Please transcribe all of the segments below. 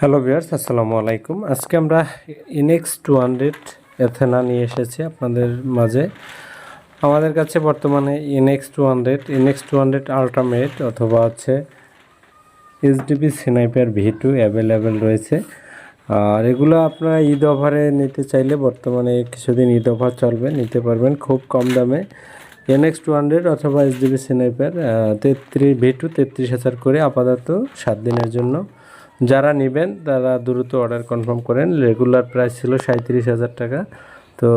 Hello viewers আসসালামু আলাইকুম। আজকে আমরা ইনেক্স টু হান্ড্রেড এথেনা নিয়ে এসেছি আপনাদের মাঝে। আমাদের কাছে বর্তমানে NX two hundred NX two hundred ultimate অথবা হচ্ছে HDB sniper V two available রয়েছে। আর এগুলো আপনারা ঈদ অফারে নিতে চাইলে বর্তমানে কিছুদিন ঈদ অফার চলবে, নিতে পারবেন খুব কম দামে। এনএক্স টু হান্ড্রেড অথবা এইচডিবি স্নাইপার তেত্রিশ ভি টু তেত্রিশ হাজার করে আপাতত সাত দিনের জন্য যারা নেবেন, তারা দ্রুত অর্ডার কনফার্ম করেন। রেগুলার প্রাইস ছিল সাঁত্রিশ হাজার টাকা। তো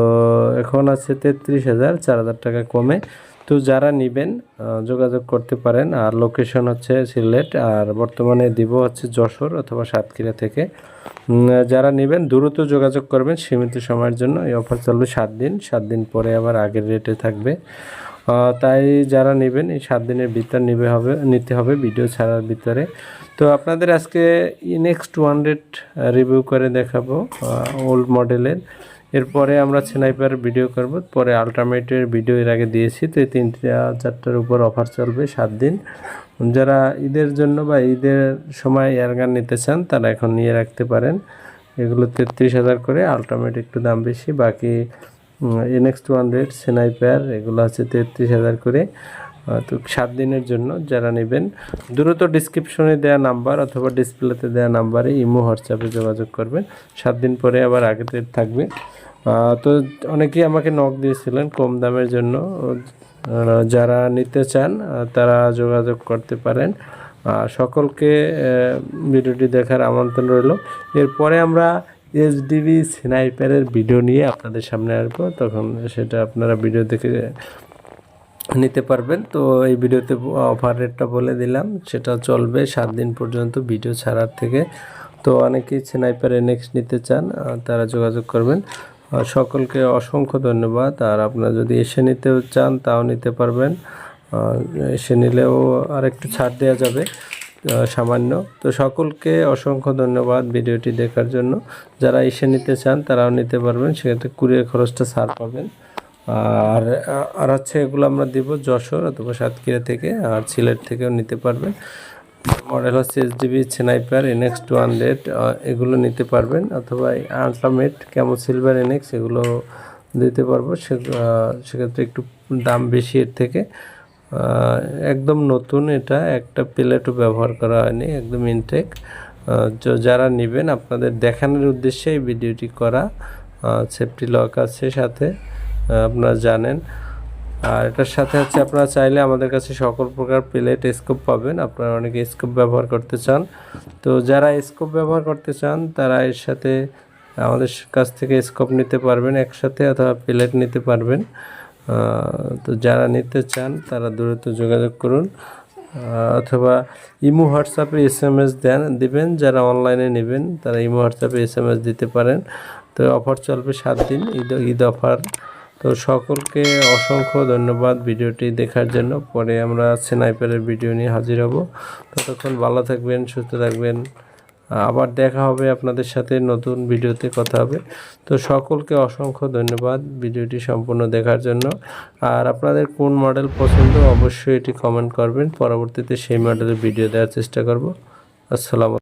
এখন আছে তেত্রিশ হাজার, চার হাজার টাকা কমে। তো যারা নেবেন যোগাযোগ করতে পারেন। আর লোকেশন হচ্ছে সিলেট। আর বর্তমানে দিব হচ্ছে যশোর অথবা সাতক্ষীরা থেকে। যারা নেবেন, দ্রুত যোগাযোগ করবেন সীমিত সময়ের জন্য। এই অফার চলবে সাত দিন। সাত দিন পরে আবার আগের রেটে থাকবে। তাই যারা নেবেন, এই সাত দিনের ভিতর নিবে হবে, নিতে হবে ভিডিও ছাড়ার ভিতরে। তো আপনাদের আজকে ইনেক্স টু হান্ড্রেড রিভিউ করে দেখাবো ওল্ড মডেলের এরপরে আমরা স্নাইপার ভিডিও করব, পরে আলট্রামেটের ভিডিও এর আগে দিয়েছি, তো এই তিনটা চারটার উপর অফার চলবে সাত দিন। যারা ঈদের জন্য বা ঈদের সময় এয়ারগান নিতে চান, তারা এখন নিয়ে রাখতে পারেন। এগুলো তেত্রিশ হাজার করে আলট্রামেট একটু দাম বেশি, বাকি এনএক্স টু হান্ড্রেড স্নাইপার এগুলো আছে তেত্রিশ হাজার করে। তো সাত দিনের জন্য যারা নেবেন, দ্রুত ডিসক্রিপশনে দেওয়া নাম্বার অথবা ডিসপ্লেতে দেওয়া নাম্বারে ইমো, হোয়াটসঅ্যাপে যোগাযোগ করবেন। সাত দিন পরে আবার আগেতে থাকবে। তো অনেকেই আমাকে নক দিয়েছিলেন কম দামের জন্য। যারা নিতে চান তারা যোগাযোগ করতে পারেন। সকলকে ভিডিওটি দেখার আমন্ত্রণ রইল। এরপরে আমরা এইচডিবি স্নাইপারের ভিডিও নিয়ে আপনাদের সামনে আসব। তখন সেটা আপনারা ভিডিও দেখে নিতে পারবেন। তো এই ভিডিওতে অফার রেটটা বলে দিলাম, সেটা চলবে সাত দিন পর্যন্ত ভিডিও ছাড়ার থেকে। তো অনেকেই স্নাইপার এনএক্স নিতে চান তারা যোগাযোগ করবেন। সকলকে অসংখ্য ধন্যবাদ। আর আপনারা যদি এসে নিতে চান, তাও নিতে পারবেন। এসে নিলেও আরেকটু ছাড় দেওয়া যাবে। সামান্য। তো সকলকে অসংখ্য ধন্যবাদ ভিডিওটি দেখার জন্য। যারা এসে নিতে চান, তারাও নিতে পারবেন। সেক্ষেত্রে কুড়িয়ে খরচটা ছাড় পাবেন। আর আর হচ্ছে এগুলো আমরা দিব যশোর অথবা সাতক্ষীরা থেকে, আর সিলেট থেকেও নিতে পারবেন। মডেল হচ্ছে HDB sniper NX two hundred এগুলো নিতে পারবেন। অথবা আলট্রামেট কেমন সিলভার এনএক্স এগুলো দিতে পারব। সে সেক্ষেত্রে একটু দাম বেশি এর থেকে। একদম নতুন এটা, একটা প্লেটও ব্যবহার করা হয়নি, একদম ইনটেক যারা নেবেন, আপনাদের দেখানোর উদ্দেশ্যে এই ভিডিওটি করা। সেফটি লক আছে সাথে আপনারা জানেন। আর এটার সাথে হচ্ছে, আপনারা চাইলে আমাদের কাছে সকল প্রকার প্লেট স্কোপ পাবেন। আপনারা অনেকে স্কোপ ব্যবহার করতে চান। তো যারা স্কোপ ব্যবহার করতে চান, তারা এর সাথে আমাদের কাছ থেকে স্কোপ নিতে পারবেন, একসাথে অথবা প্লেট নিতে পারবেন। তো যারা নিতে চান, তারা দ্রুত যোগাযোগ করুন। অথবা ইমো হোয়াটসঅ্যাপে এস এম এস দেন, দেবেন। যারা অনলাইনে নেবেন, তারা ইমো হোয়াটসঅ্যাপে এস এম এস দিতে পারেন। তো অফার চলবে সাত দিন, ঈদ ঈদ অফার। তো সকলকে অসংখ্য ধন্যবাদ ভিডিওটি দেখার জন্য। পরে আমরা স্নাইপারের ভিডিও নিয়ে হাজির হব। ততক্ষণ ভালো থাকবেন, সুস্থ থাকবেন। আবার দেখা হবে আপনাদের সাথে নতুন ভিডিওতে কথা হবে। তো সকলকে অসংখ্য ধন্যবাদ ভিডিওটি সম্পূর্ণ দেখার জন্য। আর আপনাদের কোন মডেল পছন্দ অবশ্যই এটি কমেন্ট করবেন। পরবর্তীতে সেই মডেলের ভিডিও দেওয়ার চেষ্টা করব। আসসালাম